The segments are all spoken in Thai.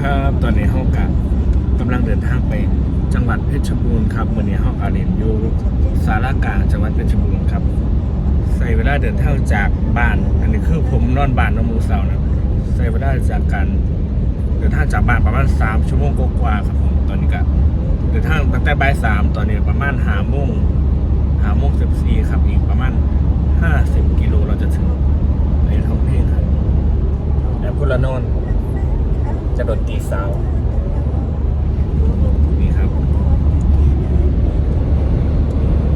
ครับ ตอนนี้เฮากะกำลังเดินทางไปจังหวัดเพชรบูรณ์ครับวันนี้เฮากะเรียนอยู่สารากลางจังหวัดเพชรบูรณ์ครับ ใส่เวลาเดินทางจากบ้าน อันนี้คือผมนอนบ้านน้องมูเสานะใส่เวลาจากการเดินทางจากบ้านประมาณสามชั่วโมงกว่าๆครับผมตอนนี้ก็เดินทางตั้งแต่บ่ายสามตอนนี้ประมาณหาโมงหาโมงสิบสี่ครับอีกประมาณห้าสิบกิโลเราจะถึงในท้องเพลงครับแล้วพุละนอน จะโดนตีสาว นี่ครับ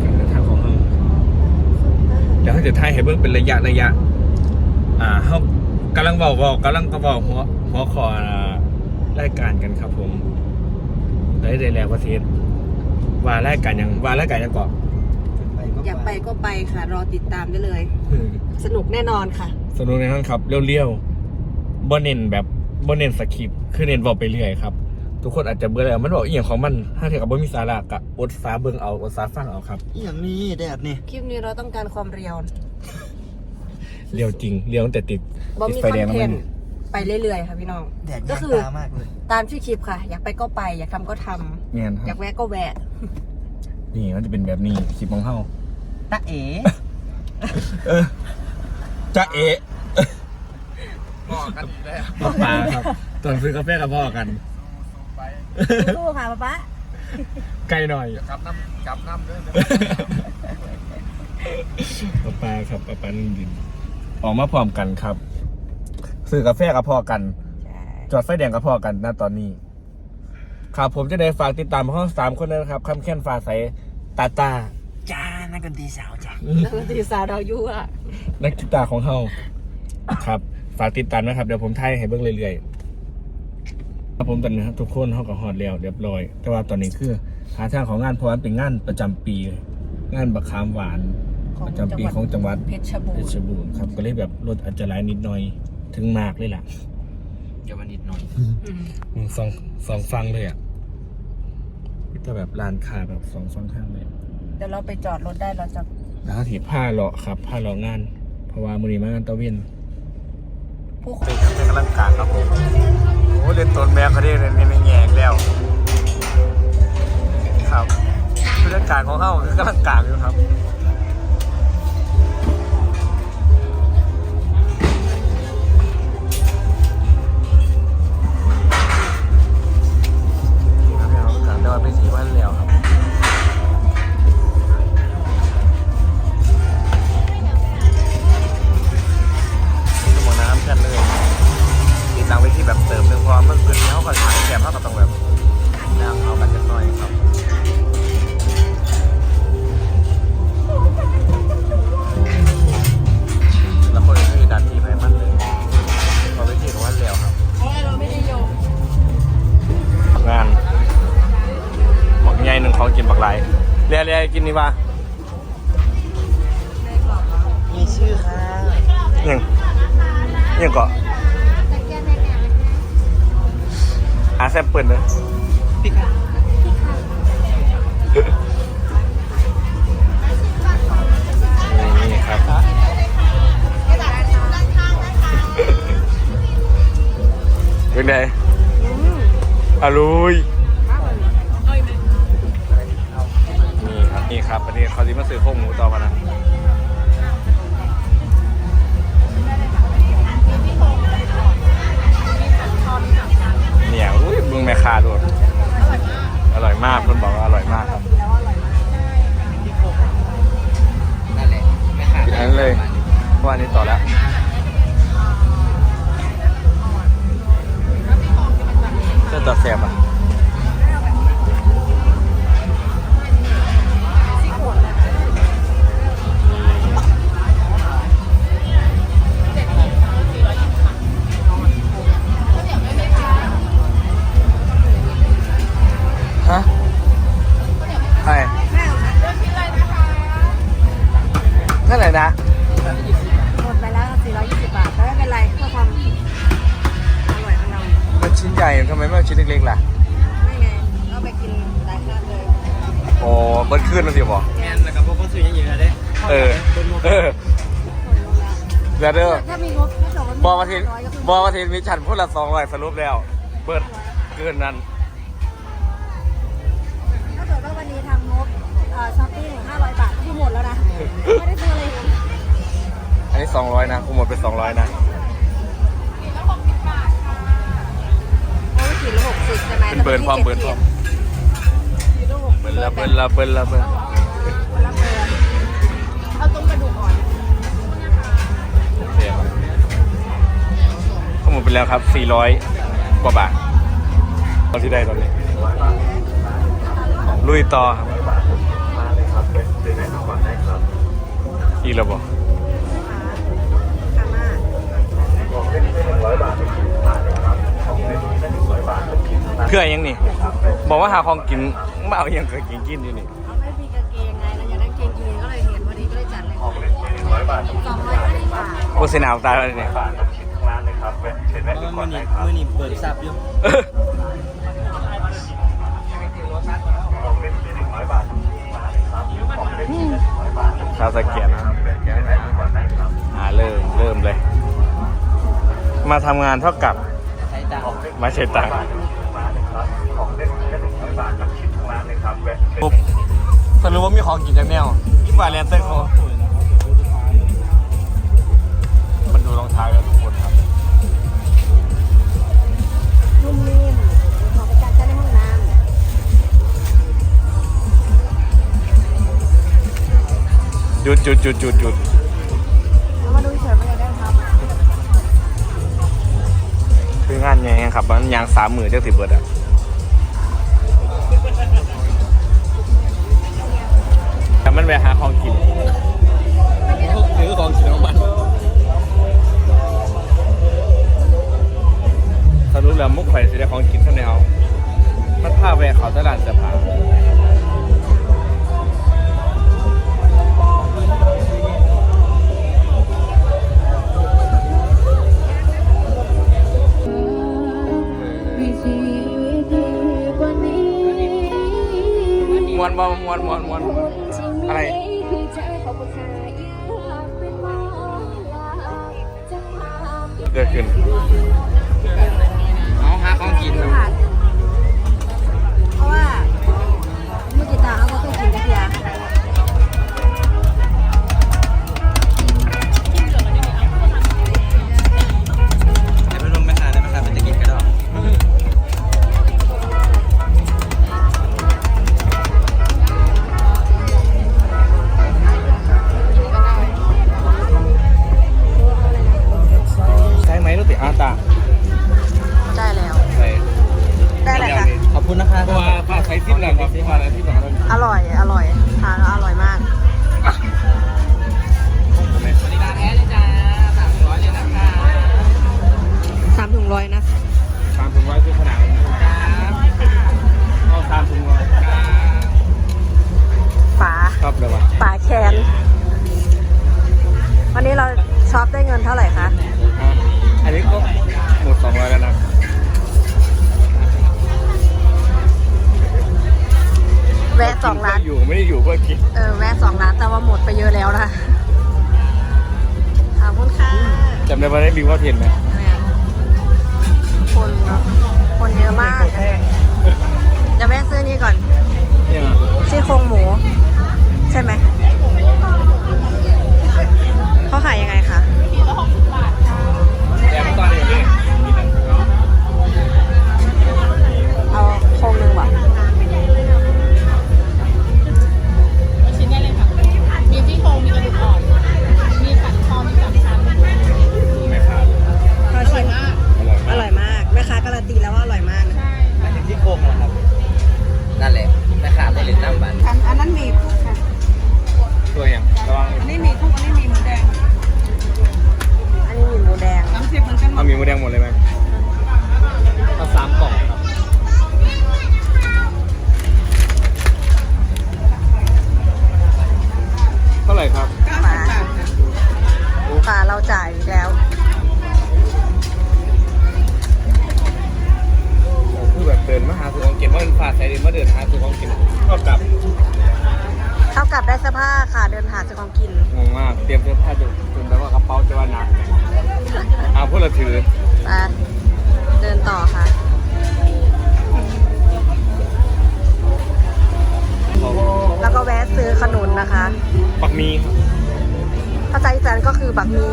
การเดินทางของเราเดี๋ยวเขาจะถ่ายให้เบิ่งเป็นระยะระยะ อ่าเขากำลังบอกบอกกำลังก็บอกหัวหัวขอรายการกันครับผมได้ได้แล้วประเทศว่ารายการยังว่ารายการยังก่อนอยากไปก็ไปค่ะ รอติดตามได้เลย สนุกแน่นอนค่ะ สนุกในนั้นครับเรียวๆบ่เน้นแบบ บ่เน้นสคริปต์คือเน้นบอกไปเรื่อยครับ ทุกคนอาจจะเบื่อแล้วมันบอกอีหยังของมันถ้าเทียบกับบ่มีสาระกะอดฟ้าเบิ่งเอาอดฟ้าฟังเอาครับอหย่างนี้แดดนี่คลิปนี้เราต้องการความเรียวเรียวจริงเรียวตั้งแต่ติดบ่ติดมีไฟคอนแดงแล้วเทมันนต์ไปเรื่อยๆค่ะพี่น้อง แดดก็แยงคือตามากเลยตามชื่อคลิปค่ะ อยากไปก็ไป อยากทำก็ทำเนียนคอยารักบแวะก็แวะ นี่มันจะเป็นแบบนี้คลิปของเฮาตาเอ๋ เออจ้าเอะ บอกกันอีกแล้วป้าปาครับตอนซื้อกาแฟกับพ่อกันสู้ค่ะป๊าป๊าใกล้หน่อยจับน้ำจับน้ำด้วยป้าปาครับป้าปานิ่งดินออกมาพร้อมกันครับซื้อกาแฟกับพ่อกัน ใช่จอดไฟแดงกับพ่อกันณตอนนี้ครับผมจะได้ฝากติดตามห้องสามคนด้วยนะครับคำแค้นฟ้าใสตาตาจ้านักดนตรีสาวจ้ะนักดนตรีสาวดาวยั่วนักกีตาร์ของเฮาครับ ฝากติดตามนะครับ เดี๋ยวผมไทยให้เบิ่งเรื่อยๆครับผมตอนนี้ครับทุกคนเฮาก็ฮอดแล้วเรียบร้อย แต่ว่าตอนนี้คือหาทางของงานเพราะว่ามันเป็นงานประจำปี งานบักขามหวานประจำปีของจังหวัดเพชรบูเพรชรณ์บูรณ์ครับก็เลยแบบรถอาจจะหลายนิดหน่อย ถึงมากเลยล่ะเดี๋ยวมานิดหน่อยอืมอืมสองสองฟังเลยอะแต่แบบร้านค้าแบบสองฟังข้างเลย เดี๋ยวเราไปจอดรถได้เราจะ แล้วก็ถีผ้าเลาะครับผ้าเลาะงาน เพราะว่ามือนี้มางานตะเวน ผู้คนเป็นกำลังกางครับผมโอ้เล่นต้นแม่เขาได้เลยไม่แงกแล้ว ครับบรรยากาศของเขาคือกำลังกลางอยู่ครับ เรียเรียกินนี่ว่ามีชื่อค่ะยังยังเกาะอาแซมเปิลนะพี่ค่ะนี่ครับเป็นไงอร่อย นแล้วก็พวกเขาซื้อยังอยู่นะเด้เออ เออแล้วเด้อถ้ามีงบถ้าเกิดว่ามีบอมาทีร้อยก็คืบอมาทีมีฉันพูดละสองร้อยสรุปแล้ว เปิดเกินนั้น ถ้าเกิดว่าวันนี้ทำงบเอ่อช้อปปิ้ง500บาทคือหมดแล้วนะ ไม่ได้ซื้ออะไรเลยอันนี้สองร้อยนะกูหมดไปสองร้อยนะเพราะว่าขีดละหกสิบใช่ไหมเป็นเบิร์นพร้อมเบิร์นพร้อมขีดละหกเบิร์นละเบิร์นละเบิร์นละเบิร์นคน หมดไปแล้วครับสี่ร้อยกว่าบาทตอนที่ได้ตอนนี้ ลุยต่อครับอีกแล้วบอกค่ะมากเพื่อยังนี่ บอกว่าหาของกินมาเอาอย่างเคยกินกินอยู่นี่เขาไม่มีกางเกงไงเราอยากได้กางเกงยีนก็เลยเห็นวันนี้ก็เลยจัดเลยสองร้อยห้าสิบบาทโฆษณาตายแล้วเนี่ย เมื่อนี้เมื่อนี้เปิดซับอยู่ชาวสะเกียนนะครับอ่าเริ่มเริ่มเลย มาทำงานเท่ากับใช้ตังค์มาใช้ตังค์ปุ๊บสรุปว่ามีของกินจากแนวที่บาเลนเตอร์เขามันดูรองเท้ากันทุ หยุดหยุดหยุดหยุดหยุดมาดูเฉยไม่ได้ครับคืองานไงครับมันยางสามหมื่นเจ้าสิบเบิร์ดอะแต่มันไปหาของกิน ม้วนบ่ม้วนม้วนม้วนอะไรเกิดขึ้นเอาหาของกิน อยู่ไม่ได้อยู่เพื่อกินเออแวะสองร้านแต่ว่าหมดไปเยอะแล้วนะขอบคุณค่ะจำได้ว่าได้บิวว่าเทียนไหมแม่คนเนอะคนเยอะมากจะแวะซื้อนี่ก่อนเนี่ยซี่โครงหมู ใช่ไหม เดินหาซื้อของกิน งงมาก เตรียมเสื้อผ้าจนจนแบบว่ากระเป๋าจะว่าหนักเอาพูดเราถือ ไปเดินต่อค่ะ แล้วก็แวะซื้อขนุนนะคะบักมีครับภาษาอีสานก็คือบักมี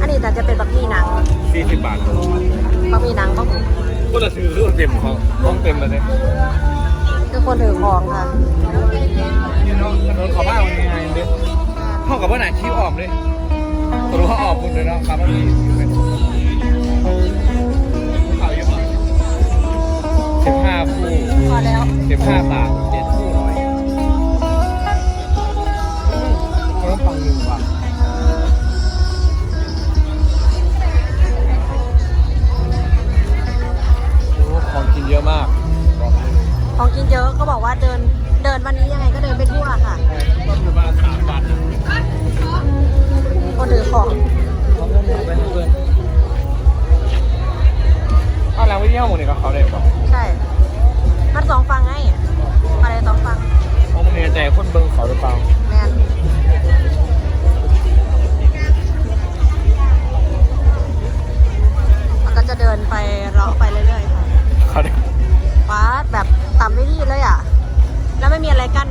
อันนี้แต่จะเป็นบักมีหนัง สี่สิบบาทบักมีหนังก็ผมพก็จะซื้อเครื่องเต็มของต้องเต็มเลยเนี่ย คือคนถือของค่ะ พี่น้องถนนขอบ้านยังไงเด็กเข้ากับว่าไหนคิ้วออกเลยตัวรู้าออกคุดเลยเนาะครับว่ามีสิบห้าคู่พอแล้เสิบผ้าปาก เอาแล้วิ่งเดีโอหมูนี่ก็เขาเด้ป่ะใช่ มันสองฟังไงอะไรสองฟังเพราะมันมีแต่คนเบิ่งเขาหรือเปล่าแมนมันก็จะเดินไปเลาะไปเรื่อยๆค่ะฟ้ว้าแบบต่ำไม่ดีเลยอะ แล้วไม่มีอะไรกั้น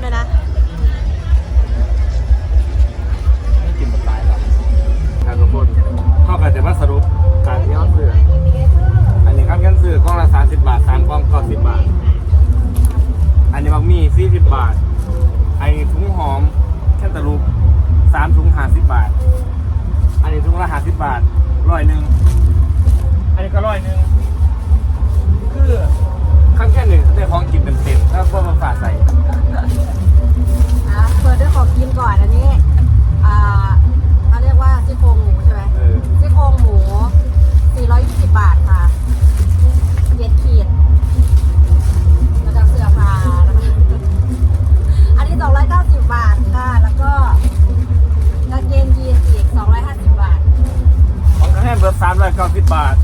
ก้าสิบบาท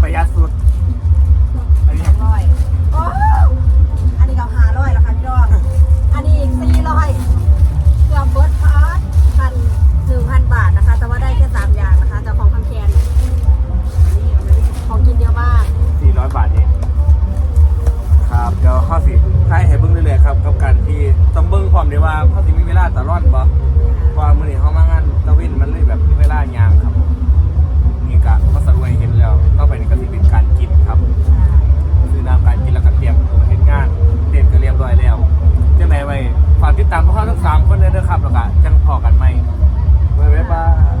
ประหยัดสุด อันนี้ร้อยโอ้อันนี้ก็ห้าร้อยแล้วค่ะพี่ดอง อันนี้อีกสี่ร้อยเกือบเบิร์ดพาร์ทพันหนึ่พันบาทนะคะ แต่ว่าได้แค่สามอย่างนะคะจากของคำแคนนี่ของกินเยอะมากสี่ร้อยบาทเอง ครับเดี๋ยวข้อสิท้าให้เบิ้งเรื่อยๆครับ กับการที่ต้องเบิ้งความเดียวว่าข้อสิมีเวลาตะร่อนบ่ว่ามื่อนี้เขามางานตะวินมันเลยแบบมีเวลายาง ก็สรุปให้เห็นแล้วต่อไปนี่ก็สิเป็นการกินครับซื้อน้ำการกินแล้วก็เตรียมตัวเห็นงานเตรียมก็เรียบร้อยแล้วเจังไหนไว้ฝากติดตามพวกเราทั้งสามคนเลยนะครับแล้วก็จังพอกันไหมบ๊ไยบาย